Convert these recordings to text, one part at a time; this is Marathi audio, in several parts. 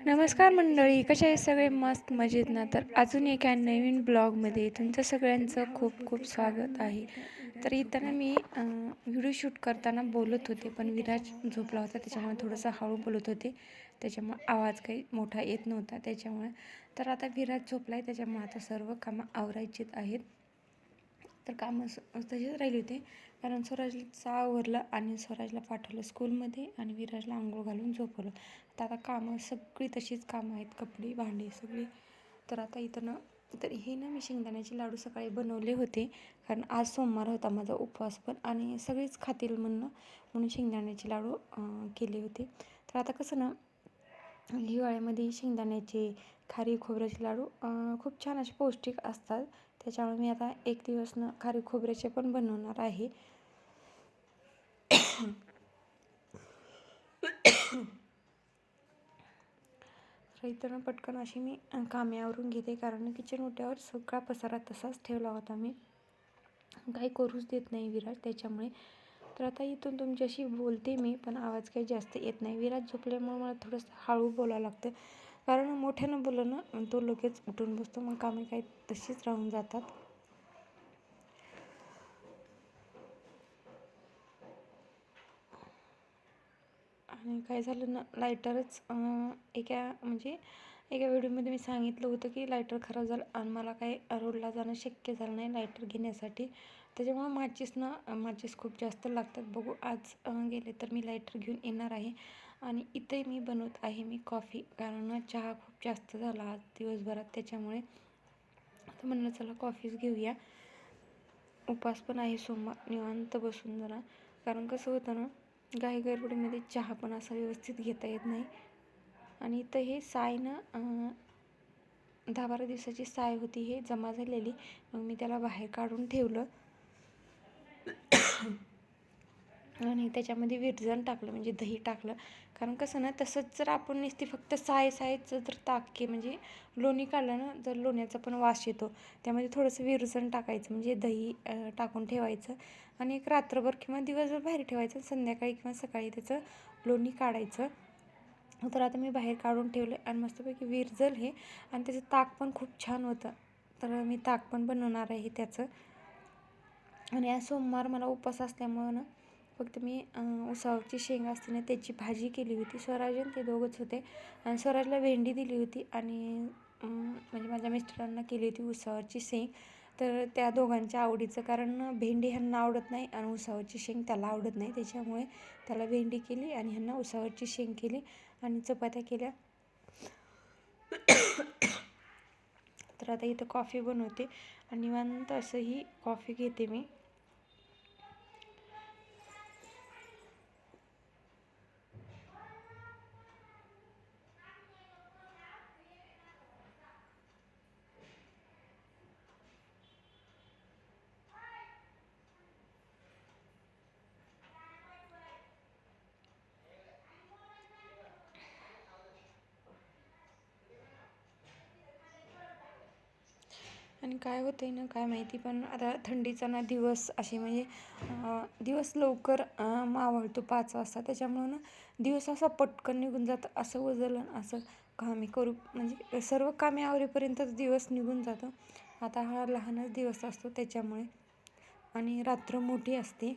नमस्कार मंडळी कसे आहे सगळे? मस्त मजेत ना तर अजून एका नवीन ब्लॉगमध्ये तुमचं सगळ्यांचं खूप खूप स्वागत आहे. तर इथं ना मी व्हिडिओ शूट करताना बोलत होते पण विराज झोपला होता त्याच्यामुळे थोडंसं हळू बोलत होते. त्याच्यामुळे आवाज काही मोठा येत नव्हता त्याच्यामुळे. तर आता विराज झोपला आहे त्याच्यामुळे आता सर्व कामं आवरायचीच आहेत. तर कामं तसेच राहिले होते. कारण स्वराजचा आवरलं आणि स्वराजला पाठवलं स्कूलमध्ये आणि विराजला आंघोळ घालून झोपवलं. तर आता कामं सगळी तशीच कामं आहेत कपडे भांडे सगळी. तर आता इथं ना तर हे ना मी शेंगदाण्याचे लाडू सकाळी बनवले होते. कारण आज सोमवार होता माझा उपवास पण आणि सगळेच खातील म्हणून म्हणून शेंगदाण्याचे लाडू केले होते. तर आता कसं ना हिवाळ्यामध्ये शेंगदाण्याचे खारी खोबऱ्याचे लाडू खूप छान असे पौष्टिक असतात. त्याच्यामुळे मी आता एक दिवस न खारी खोबऱ्याचे पण बनवणार आहे. तर पटकन अशी मी काम्यावरून कामे आवरून घेते कारण किचन ओट्यावर सगळा पसारा तसाच ठेवला होता मी. काही करूच देत नाही विराज त्याच्यामुळे. तर आता इथून तुमच्याशी बोलते मी पण आवाज काही जास्त येत नाही. विराज झोपल्यामुळे मला थोडंसं हळू बोलावं लागतं. कारण मोठ्यानं बोललं ना तो लगेच उठून बसतो. मग कामे काही तशीच राहून जातात. आणि काय झालं ना लायटरच एका म्हणजे एका व्हिडिओमध्ये मी सांगितलं होतं की लायटर खराब झालं आणि मला काही रोडला जाणं शक्य झालं नाही लायटर घेण्यासाठी. त्याच्यामुळं माचीस ना माचीस खूप जास्त लागतात. बघू आज गेले तर मी लायटर घेऊन येणार आहे. आणि इथे मी बनवत आहे मी कॉफी कारण चहा खूप जास्त झाला आज दिवसभरात त्याच्यामुळे आता म्हणलं चला कॉफीच घेऊया. उपास पण आहे सोमवार निवांत बसून जरा. कारण कसं होतं ना गाई गरबडीमध्ये चहा पण असा व्यवस्थित घेता येत नाही. आणि इथं हे साय ना दहा बारा दिवसाची साय होती हे जमा झालेली. मग मी त्याला बाहेर काढून ठेवलं. आणि त्याच्यामध्ये विरजण टाकलं म्हणजे दही टाकलं. कारण कसं ना तसंच जर आपण नुसती फक्त साय सायचं जर ताके म्हणजे लोणी काढलं ना जर लोण्याचा पण वास येतो. त्यामध्ये थोडंसं विरजण टाकायचं म्हणजे दही टाकून ठेवायचं. आणि एक रात्रभर किंवा दिवसभर बाहेर ठेवायचं संध्याकाळी किंवा सकाळी त्याचं लोणी काढायचं. तर आता मी बाहेर काढून ठेवलं आणि मस्तपैकी विरजल हे आणि त्याचं ताक पण खूप छान होतं. तर मी ताक पण बनवणार आहे त्याचं. आणि आज सोमवार मला उपवास असल्यामुळं ना फक्त मी उसावरची शेंग असते ना त्याची भाजी केली होती. स्वराज आणि ते दोघंच होते. आणि स्वराजला भेंडी दिली होती आणि म्हणजे माझ्या मिस्टरांना केली होती उसावरची शेंग. तर त्या दोघांच्या आवडीचं कारण भेंडी ह्यांना आवडत नाही आणि उसावरची शेंग त्याला आवडत नाही. त्याच्यामुळे त्याला भेंडी केली आणि ह्यांना उसावरची शेंग केली आणि चपात्या केल्या. तर आता इथं कॉफी बनवते. आणि निवांत असंही कॉफी घेते मी. आणि काय होतं आहे ना काय माहिती पण आता थंडीचा ना दिवस असे म्हणजे दिवस लवकर मावळतो पाच वाजता. त्याच्यामुळं ना दिवस असा पटकन निघून जातं. असं वजलं असं कामे करू म्हणजे सर्व कामे आवरेपर्यंतच दिवस निघून जातं. आता हा लहानच दिवस असतो त्याच्यामुळे. आणि रात्र मोठी असते.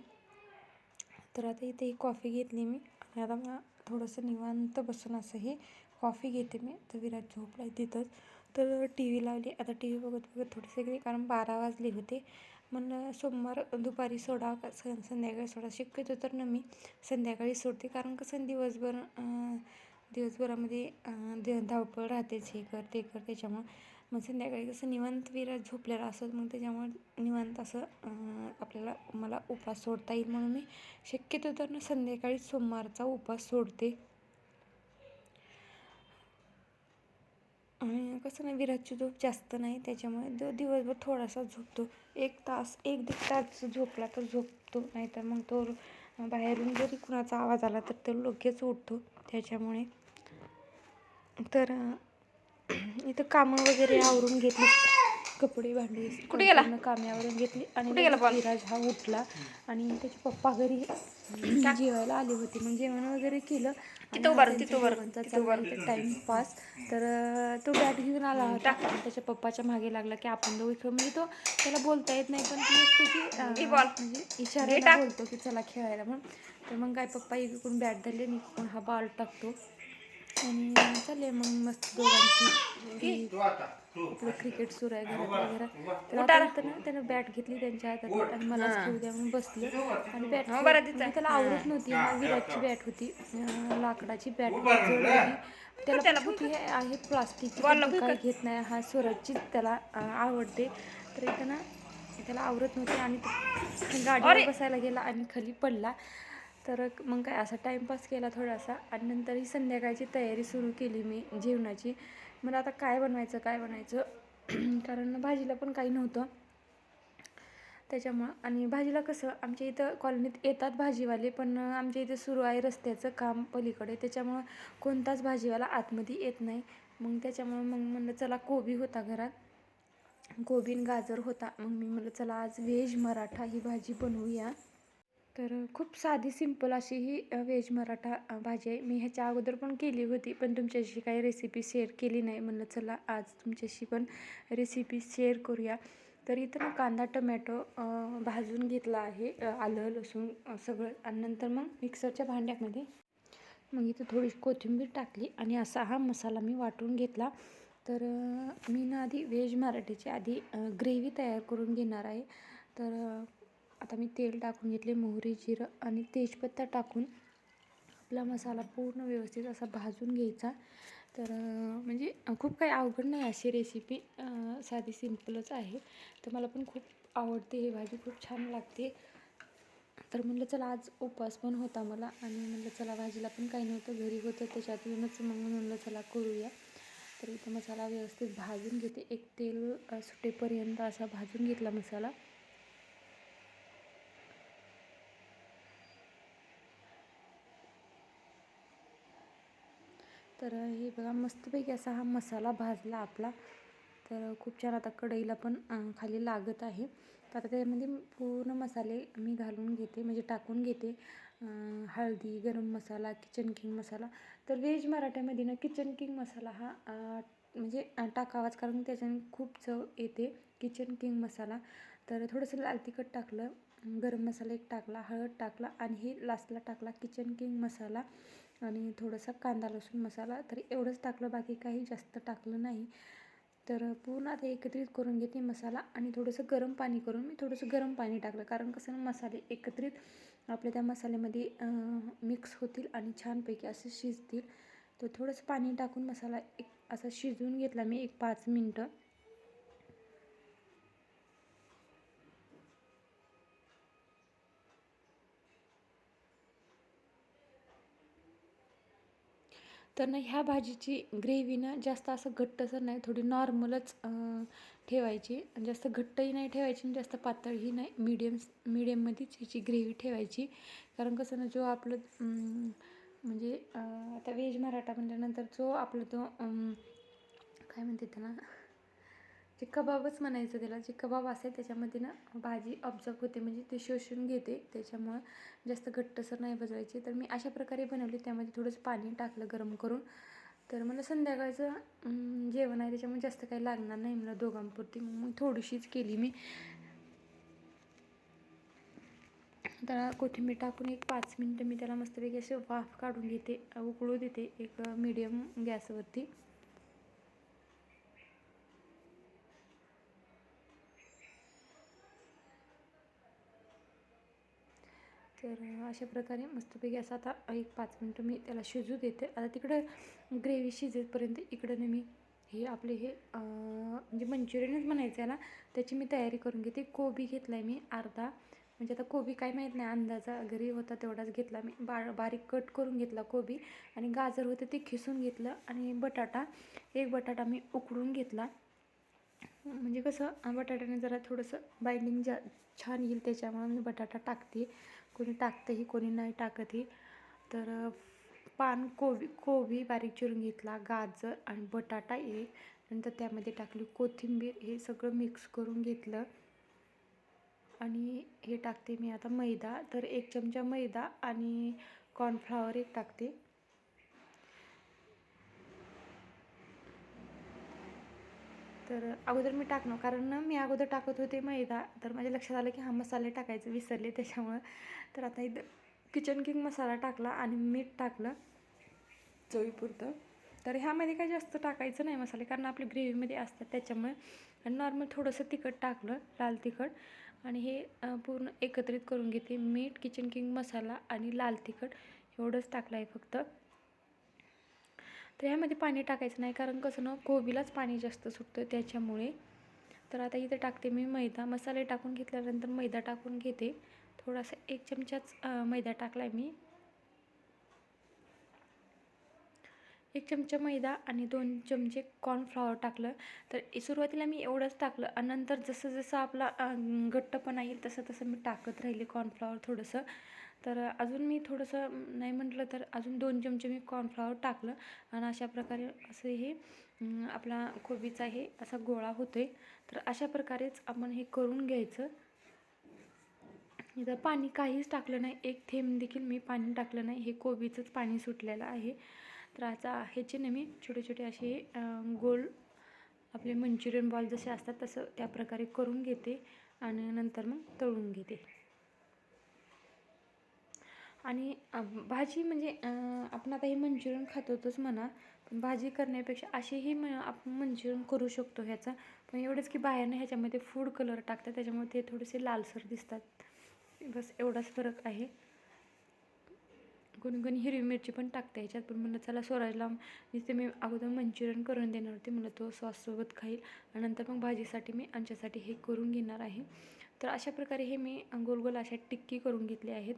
तर आता इथे ही कॉफी घेतली मी. आणि आता मला थोडंसं निवांत बसून असं हे कॉफी घेते मी. तर विराट झोपला आहे तिथंच. तर टी व्ही लावली. आता टी व्ही बघत बघत थोडी सगळी कारण बारा वाजले होते. म्हणलं सोमवार दुपारी सोडा का सं संध्याकाळी सोडा. शक्यतो तर ना मी संध्याकाळी सोडते कारण कसं दिवसभर दिवसभरामध्ये द धावपळ राहतेच हे कर ते कर त्याच्यामुळं. मग संध्याकाळी कसं निवांत विरा झोपलेला असत मग त्याच्यामुळे निवांत असं आपल्याला मला उपास सोडता येईल म्हणून मी शक्यतो तर ना संध्याकाळी सोमवारचा उपास सोडते. आणि कसं नाही विराजची झोप जास्त नाही त्याच्यामुळे तो दिवसभर थोडासा झोपतो. एक तास एक दीड तास झोपला तर झोपतो नाहीतर मग तो बाहेरून जरी कुणाचा आवाज आला तर तो लगेच उठतो. त्याच्यामुळे तर इथं कामं वगैरे आवरून घेतली. कपडे भांडी कुठे गेला? पूर्ण काम्यावरून घेतली. आणि कुठे गेला? विराज हा उठला. आणि त्याचे पप्पा घरी जेवायला आले होते. मग जेवण वगैरे केलं. तिथं उभा राहा, तिथं टाइमपास तर तो बॅट घेऊन आला होता. त्याच्या पप्पाच्या मागे लागला की आपण दोघं खेळू. म्हणजे तो त्याला बोलता येत नाही पण ती त्याची. म्हणजे टाक. बोलतो की चला खेळायला म्हणून. तर मग काय पप्पा इकडून बॅट धरले मी इकडून हा बॉल टाकतो. आणि चालले मग मस्त दोघांची. आपलं क्रिकेट सुरू आहे घरातल्या घरात तर आता ना त्यानं बॅट घेतली त्यांच्या हातात. आणि मला खेळू द्या म्हणून बसलो. आणि बॅट हा, तिथं. त्याला आवडत नव्हती. हा. विराटची बॅट होती. लाकडाची बॅट त्याला होती हे आहे प्लास्टिकची काय घेत नाही. हा स्वराजची त्याला आवडते. तर इथं ना त्याला आवडत नव्हती. आणि गाडीवर बसायला गेला आणि खाली पडला. तर मग काय असा टाईमपास केला थोडासा. आणि नंतर ही संध्याकाळची तयारी सुरू केली मी जेवणाची. मला आता काय बनवायचं काय बनवायचं? कारण भाजीला पण काही नव्हतं. त्याच्यामुळं आणि भाजीला कसं आमच्या इथं कॉलनीत येतात भाजीवाले पण आमच्या इथे सुरू आहे रस्त्याचं काम पलीकडे. त्याच्यामुळं कोणताच भाजीवाला आतमध्ये येत नाही. मग त्याच्यामुळं मग म्हणलं चला कोबी होता घरात. कोबी गाजर होता. मग मी म्हणलं चला आज व्हेज मराठा ही भाजी बनवूया. तर खूप साधी सिंपल अशी ही व्हेज मराठा भाजी आहे. मी ह्याच्या अगोदर पण केली होती पण तुमच्याशी काही रेसिपी शेअर केली नाही. म्हणलं चला आज तुमच्याशी पण रेसिपी शेअर करूया. तर इथं ना कांदा टमॅटो भाजून घेतला आहे. आलं लसूण सगळं. आणि नंतर मग मिक्सरच्या भांड्यामध्ये मग इथं थोडी कोथिंबीर टाकली आणि असा हा मसाला मी वाटून घेतला. तर मी ना आधी व्हेज मराठीची आधी ग्रेव्ही तयार करून घेणार आहे. तर आता मी तेल टाकून घेतले मोहरी जिरं आणि तेजपत्ता टाकून. आपला मसाला पूर्ण व्यवस्थित असा भाजून घ्यायचा. तर म्हणजे खूप काही अवघड नाही अशी रेसिपी साधी सिम्पलच आहे. तर मला पण खूप आवडते ही भाजी खूप छान लागते. तर म्हणलं चला आज उपवास पण होता मला आणि म्हणलं चला भाजीला पण काही नव्हतं घरी होतं त्याच्यातूनच मग म्हणलं चला करूया. तर इथं मसाला व्यवस्थित भाजून घेते. एक तेल सुटेपर्यंत असा भाजून घेतला मसाला. तर हे बघा मस्तपैकी असा हा मसाला भाजला आपला. तर खूप छान आता कढईला पण खाली लागत आहे. तर आता त्याच्यामध्ये पूर्ण मसाले मी घालून घेते म्हणजे टाकून घेते. हळदी गरम मसाला किचन किंग मसाला. तर व्हेज मराठ्यामध्ये ना किचन किंग मसाला हा म्हणजे टाकावाच कारण त्याच्याने खूप चव येते किचन किंग मसाला. तर थोडंसं लाल तिखट टाकलं गरम मसाला एक टाकला हळद टाकला आणि हे लास्टला टाकला किचन किंग मसाला. आणि थोडासा कांदा लसूण मसाला तर एवढंच टाकलं. बाकी काही जास्त टाकलं नाही. तर पूर्ण आता एकत्रित करून घेते मसाला आणि थोडंसं गरम पाणी करून मी थोडंसं गरम पाणी टाकलं. कारण कसं ना मसाले एकत्रित आपल्या त्या मसाल्यामध्ये मिक्स होतील आणि छानपैकी असे शिजतील. तर थोडंसं पाणी टाकून मसाला एक असा शिजवून घेतला मी एक पाच मिनटं. तर ना ह्या भाजीची ग्रेव्ही ना जास्त असं घट्टसर नाही थोडी नॉर्मलच ठेवायची. आणि जास्त घट्टही नाही ठेवायची आणि जास्त पातळही नाही. मीडियम मीडियममध्येच ह्याची ग्रेव्ही ठेवायची. कारण कसं ना जो आपलं म्हणजे आता व्हेज मराठा म्हटल्यानंतर जो आपला तो काय म्हणते त्याला? जे कबाबच म्हणायचं त्याला जे कबाब असेल त्याच्यामध्ये ना भाजी ऑब्झर्व होते म्हणजे ते शोषून घेते. त्याच्यामुळं जास्त घट्टसर नाही भजवायची तर मी अशा प्रकारे बनवली. त्यामध्ये थोडंसं पाणी टाकलं गरम करून. तर मला संध्याकाळचं जेवण आहे. त्याच्यामुळे जास्त काही लागणार नाही मला दोघांपुरती. मग थोडीशीच केली मी. त्याला कोथिंबीर टाकून एक पाच मिनटं मी त्याला मस्तपैकी असे वाफ काढून घेते. उकळू देते एक मीडियम गॅसवरती. तर अशा प्रकारे मस्तपैकी असं आता एक पाच मिनटं मी त्याला शिजू देते. आता तिकडं ग्रेव्ही शिजेपर्यंत इकडं मी हे आपले हे म्हणजे मंचुरियनच म्हणायचं आहे ना त्याची मी तयारी करून घेते. कोबी घेतला आहे मी अर्धा. म्हणजे आता कोबी काय माहीत नाही अंदाजा घरी होता तेवढाच घेतला मी. बा बारीक कट करून घेतला कोबी आणि गाजर होते ते खिसून घेतलं आणि बटाटा एक बटाटा मी उकडून घेतला. म्हणजे कसं बटाट्याने जरा थोडंसं बाइंडिंग जा छान येईल त्याच्यामुळे मी बटाटा टाकते. कोणी टाकतंही कोणी नाही टाकतही. तर पान कोबी कोबी बारीक चिरून घेतला गाजर आणि बटाटा एक. नंतर त्यामध्ये टाकली कोथिंबीर हे सगळं मिक्स करून घेतलं. आणि हे टाकते मी आता मैदा. तर एक चमचा मैदा आणि कॉर्नफ्लॉवर एक टाकते. तर अगोदर मी टाकणं कारण ना मी अगोदर टाकत होते मैदा. तर माझ्या लक्षात आलं की हा मसाले टाकायचे विसरले त्याच्यामुळं. तर आता इथं किचन किंग मसाला टाकला आणि मीठ टाकलं चवीपुरतं. तर ह्यामध्ये काही जास्त टाकायचं नाही मसाले कारण आपली ग्रेव्हीमध्ये असतात त्याच्यामुळे. आणि नॉर्मल थोडंसं तिखट टाकलं लाल तिखट. आणि हे पूर्ण एकत्रित करून घेते. मीठ किचन किंग मसाला आणि लाल तिखट एवढंच टाकलं आहे फक्त. तर ह्यामध्ये पाणी टाकायचं नाही कारण कसं ना कोबीलाच पाणी जास्त सुटतं त्याच्यामुळे. तर आता इथे टाकते मी मैदा. मसाले टाकून घेतल्यानंतर मैदा टाकून घेते. थोडासा एक चमचाच मैदा टाकला मी. एक चमचा मैदा आणि दोन चमचे कॉर्नफ्लॉवर टाकलं. तर सुरुवातीला मी एवढंच टाकलं आणि नंतर जसं जसं आपला घट्टपणा येईल तसं तसं मी टाकत राहिले कॉर्नफ्लॉवर थोडंसं. तर अजून मी थोडंसं नाही म्हटलं तर अजून दोन चमचे मी कॉर्नफ्लॉवर टाकलं. आणि अशा प्रकारे असं हे आपला कोबीचा हे असा गोळा होतो आहे तर अशा प्रकारेच आपण हे करून घ्यायचं. इथं पाणी काहीच टाकलं नाही. एक थेंब देखील मी पाणी टाकलं नाही. हे कोबीचंच पाणी सुटलेलं आहे. तर आता ह्याचे ना मी छोटे छोटे असे गोल आपले मंचुरियन बॉल जसे असतात तसं त्या प्रकारे करून घेते. आणि नंतर मग तळून घेते. आणि भाजी म्हणजे आपण आता हे मंचुरियन खातोतच म्हणा पण भाजी करण्यापेक्षा असेही म आपण मंचुरियन करू शकतो ह्याचा. पण एवढंच की बाहेरनं ह्याच्यामध्ये फूड कलर टाकतात त्याच्यामुळे ते थोडेसे लालसर दिसतात. बस एवढाच फरक आहे. गुणगुण हिरवी मिरची पण टाकते ह्याच्यात पण म्हणलं चला स्वराजला जिथे मी अगोदर मंचुरियन करून देणार होते म्हणलं तो सॉससोबत खाईल. आणि नंतर मग भाजीसाठी मी आमच्यासाठी हे करून घेणार आहे. तर अशा प्रकारे हे मी गोल गोल अशा टिक्की करून घेतले आहेत.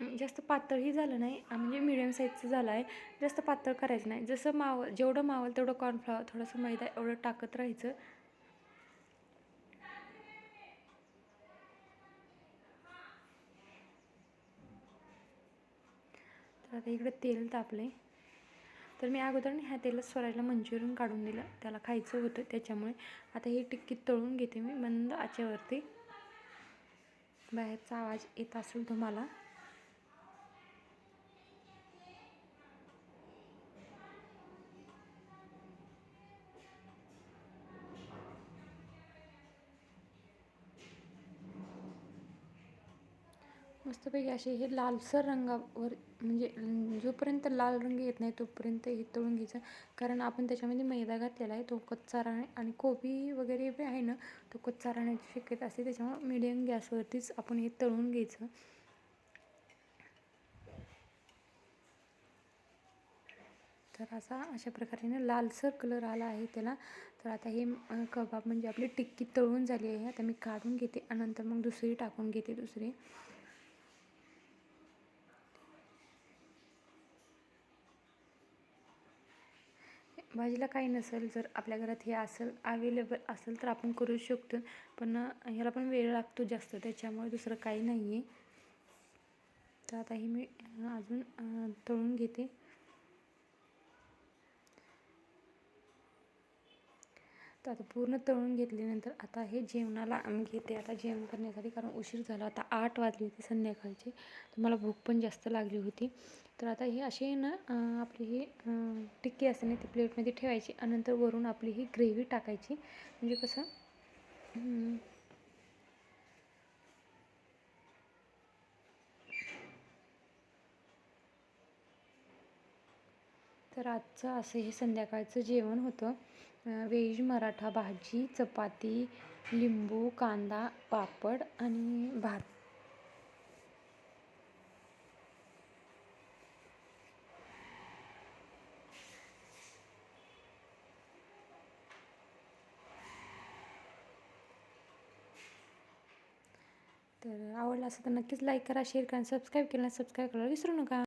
जास्त पातळही झालं नाही. म्हणजे मिडियम साईजचं झालं आहे. जास्त पातळ करायचं नाही. जसं मावल जेवढं मावल तेवढं कॉर्नफ्लॉवर थोडंसं मैदा एवढं टाकत राहायचं. तर आता इकडे तेल तापले तर मी अगोदर ह्या तेलात स्वरायला मंचुरियन काढून दिलं. त्याला खायचं होतं त्याच्यामुळे. आता ही टिक्की तळून घेते मी मंद आचेवरती. बाहेरचा आवाज येत असेल तुम्हाला. मस्तपैकी असे हे लालसर रंगावर म्हणजे जोपर्यंत लाल रंग येत नाही तोपर्यंत हे तळून घ्यायचं. कारण आपण त्याच्यामध्ये मैदा घातलेला आहे तो कच्चा राहणे आणि कोबी वगैरे बी आहे ना तो कच्चा राहण्याची शक्यता असते. त्याच्यामुळे मिडियम गॅसवरतीच आपण हे तळून घ्यायचं. तर असा अशा प्रकारे लालसर कलर आला आहे त्याला. तर आता हे कबाब म्हणजे आपली टिक्की तळून झाली आहे. आता मी काढून घेते आणि नंतर मग दुसरी टाकून घेते दुसरी. भाजीला काही नसेल जर आपल्या घरात हे असेल अवेलेबल असेल तर आपण करू शकतो. पण ह्याला पण वेळ लागतो जास्त त्याच्यामुळे दुसरं काही नाही आहे तर आता हे मी अजून तळून घेते. तर आता पूर्ण तळून घेतल्यानंतर आता हे जेवणाला आम्ही घेते. आता जेवण करण्यासाठी कारण उशीर झाला आता आठ वाजली होती संध्याकाळची. तर मला भूक पण जास्त लागली होती. तर आता हे असे ना आपली ही टिक्की असते ना ती प्लेटमध्ये ठेवायची आणि नंतर वरून आपली ही ग्रेव्ही टाकायची. म्हणजे कसं तर आजचं असं हे संध्याकाळचं जेवण होतं. व्हेज मराठा भाजी चपाती लिंबू कांदा पापड आणि भात. तर आवडलं असं तर नक्कीच लाईक करा शेअर करा सबस्क्राईब केलं सबस्क्राईब करायला विसरू नका.